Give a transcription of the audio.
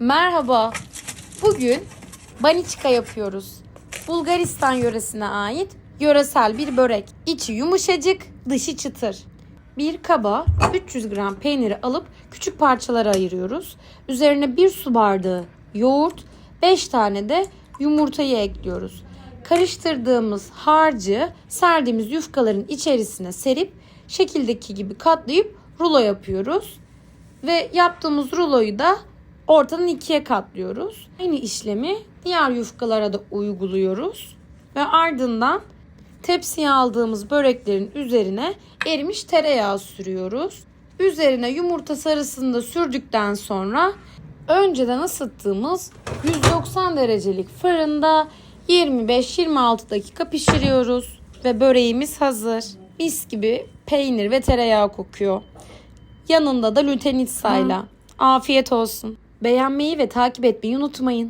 Merhaba. Bugün baniçka yapıyoruz. Bulgaristan yöresine ait yöresel bir börek. İçi yumuşacık, dışı çıtır. Bir kaba 300 gram peyniri alıp küçük parçalara ayırıyoruz. Üzerine bir su bardağı yoğurt, 5 tane de yumurtayı ekliyoruz. Karıştırdığımız harcı serdiğimiz yufkaların içerisine serip şekildeki gibi katlayıp rulo yapıyoruz. Ve yaptığımız ruloyu da ortadan ikiye katlıyoruz. Aynı işlemi diğer yufkalara da uyguluyoruz. Ve ardından tepsiye aldığımız böreklerin üzerine erimiş tereyağı sürüyoruz. Üzerine yumurta sarısını da sürdükten sonra önceden ısıttığımız 190 derecelik fırında 25-26 dakika pişiriyoruz. Ve böreğimiz hazır. Mis gibi peynir ve tereyağı kokuyor. Yanında da lütenitsayla. Afiyet olsun. Beğenmeyi ve takip etmeyi unutmayın.